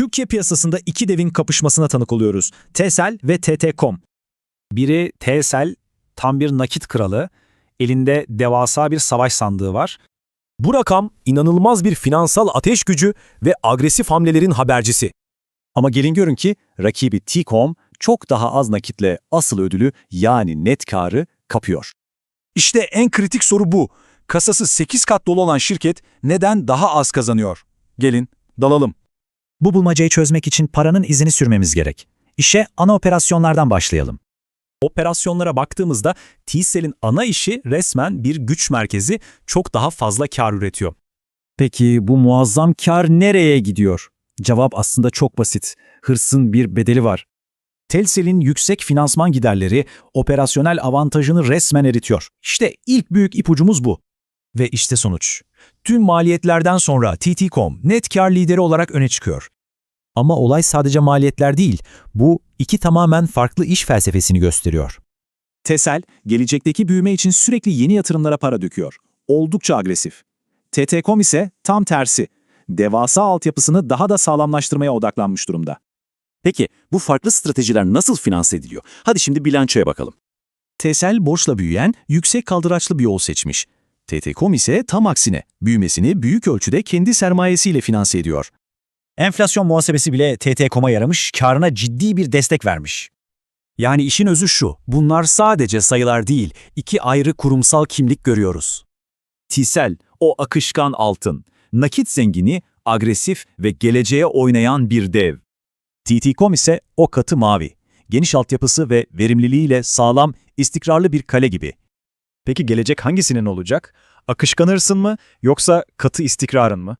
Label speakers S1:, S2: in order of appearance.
S1: Türkiye piyasasında iki devin kapışmasına tanık oluyoruz. Tesel ve TT.com.
S2: Biri TSL, tam bir nakit kralı, elinde devasa bir savaş sandığı var.
S3: Bu rakam inanılmaz bir finansal ateş gücü ve agresif hamlelerin habercisi.
S4: Ama gelin görün ki rakibi T-Com çok daha az nakitle asıl ödülü yani net karı kapıyor.
S5: İşte en kritik soru bu. Kasası 8 kat dolu olan şirket neden daha az kazanıyor? Gelin, dalalım.
S6: Bu bulmacayı çözmek için paranın izini sürmemiz gerek. İşe ana operasyonlardan başlayalım.
S2: Operasyonlara baktığımızda T-Cell'in ana işi resmen bir güç merkezi çok daha fazla kar üretiyor.
S4: Peki bu muazzam kar nereye gidiyor? Cevap aslında çok basit. Hırsın bir bedeli var. Telsel'in yüksek finansman giderleri operasyonel avantajını resmen eritiyor. İşte ilk büyük ipucumuz bu.
S1: Ve işte sonuç. Tüm maliyetlerden sonra TT.com net kar lideri olarak öne çıkıyor. Ama olay sadece maliyetler değil, bu iki tamamen farklı iş felsefesini gösteriyor.
S4: Tesel, gelecekteki büyüme için sürekli yeni yatırımlara para döküyor. Oldukça agresif. TT.com ise tam tersi. Devasa altyapısını daha da sağlamlaştırmaya odaklanmış durumda.
S7: Peki bu farklı stratejiler nasıl finanse ediliyor? Hadi şimdi bilançoya bakalım.
S4: Tesel borçla büyüyen, yüksek kaldıraçlı bir yol seçmiş. TT.com ise tam aksine büyümesini büyük ölçüde kendi sermayesiyle finanse ediyor.
S6: Enflasyon muhasebesi bile TT.com'a yaramış, karına ciddi bir destek vermiş.
S3: Yani işin özü şu, bunlar sadece sayılar değil, iki ayrı kurumsal kimlik görüyoruz.
S7: Tisel, o akışkan altın, nakit zengini, agresif ve geleceğe oynayan bir dev.
S4: TT.com ise o katı mavi. Geniş altyapısı ve verimliliğiyle sağlam, istikrarlı bir kale gibi.
S1: Peki gelecek hangisinin olacak? Akışkan hırsın mı yoksa katı istikrarın mı?